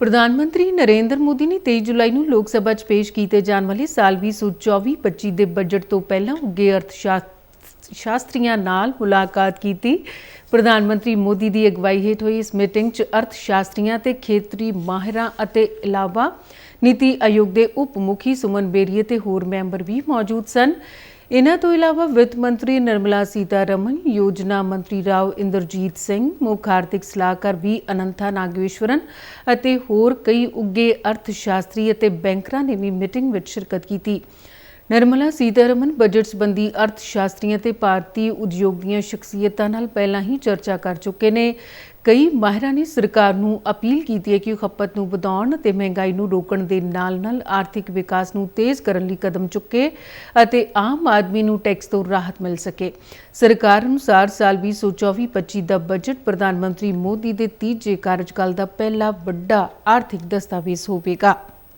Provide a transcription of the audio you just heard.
ਪ੍ਰਧਾਨ ਮੰਤਰੀ ਨਰਿੰਦਰ ਮੋਦੀ ਨੇ 23 ਜੁਲਾਈ ਨੂੰ ਲੋਕ ਸਭਾ 'ਚ ਪੇਸ਼ ਕੀਤੇ ਜਾਣ ਵਾਲੇ ਸਾਲ 2024-25 ਦੇ ਬਜਟ ਤੋਂ ਪਹਿਲਾਂ ਉੱਗੇ ਅਰਥ ਸ਼ਾ- ਸ਼ਾਸਤਰੀਆਂ ਨਾਲ ਮੁਲਾਕਾਤ ਕੀਤੀ। ਪ੍ਰਧਾਨ ਮੰਤਰੀ ਮੋਦੀ ਦੀ ਅਗਵਾਈ ਹੇਠ ਹੋਈ ਇਸ ਮੀਟਿੰਗ 'ਚ ਅਰਥ ਸ਼ਾਸਤਰੀਆਂ ਤੇ ਖੇਤਰੀ ਮਾਹਿਰਾਂ ਅਤੇ ਇਲਾਵਾ ਨੀਤੀ ਆਯੋਗ ਦੇ ਉਪ ਮੁਖੀ ਸੁਮਨ ਬੇਰੀਏ ਤੇ ਹੋਰ ਮੈਂਬਰ ਵੀ ਮੌਜੂਦ ਸਨ। ਇਨ੍ਹਾਂ ਤੋਂ ਇਲਾਵਾ ਵਿੱਤ ਮੰਤਰੀ ਨਿਰਮਲਾ ਸੀਤਾਰਮਨ, ਯੋਜਨਾ ਮੰਤਰੀ ਰਾਓ ਇੰਦਰਜੀਤ ਸਿੰਘ, ਮੁੱਖ ਆਰਥਿਕ ਸਲਾਹਕਾਰ ਵੀ ਅਨੰਥਾ ਨਾਗੇਸ਼ਵਰਨ ਅਤੇ ਹੋਰ ਕਈ ਉੱਗੇ ਅਰਥ ਸ਼ਾਸਤਰੀ ਅਤੇ ਬੈਂਕਰਾਂ ਨੇ ਵੀ ਮੀਟਿੰਗ ਵਿੱਚ ਸ਼ਿਰਕਤ ਕੀਤੀ। ਨਿਰਮਲਾ ਸੀਤਾਰਮਨ ਬਜਟ ਸੰਬੰਧੀ ਅਰਥ ਸ਼ਾਸਤਰੀਆਂ ਤੇ ਭਾਰਤੀ ਉਦਯੋਗ ਦੀਆਂ ਸ਼ਖਸੀਅਤਾਂ ਨਾਲ ਪਹਿਲਾਂ ਹੀ ਚਰਚਾ ਕਰ ਚੁੱਕੇ ਨੇ। ਕਈ ਮਾਹਿਰਾਂ ਨੇ ਸਰਕਾਰ ਨੂੰ ਅਪੀਲ ਕੀਤੀ ਹੈ ਕਿ ਉਹ ਖਪਤ ਨੂੰ ਵਧਾਉਣ ਤੇ ਮਹਿੰਗਾਈ ਨੂੰ ਰੋਕਣ ਦੇ ਨਾਲ-ਨਾਲ ਆਰਥਿਕ ਵਿਕਾਸ ਨੂੰ ਤੇਜ਼ ਕਰਨ ਲਈ ਕਦਮ ਚੁੱਕੇ ਅਤੇ ਆਮ ਆਦਮੀ ਨੂੰ ਟੈਕਸ ਤੋਂ ਰਾਹਤ ਮਿਲ ਸਕੇ। ਸਰਕਾਰ ਅਨੁਸਾਰ ਸਾਲ 2024-25 ਦਾ ਬਜਟ ਪ੍ਰਧਾਨ ਮੰਤਰੀ ਮੋਦੀ ਦੇ ਤੀਜੇ ਕਾਰਜਕਾਲ ਦਾ ਪਹਿਲਾ ਵੱਡਾ ਆਰਥਿਕ ਦਸਤਾਵੇਜ਼ ਹੋਵੇਗਾ।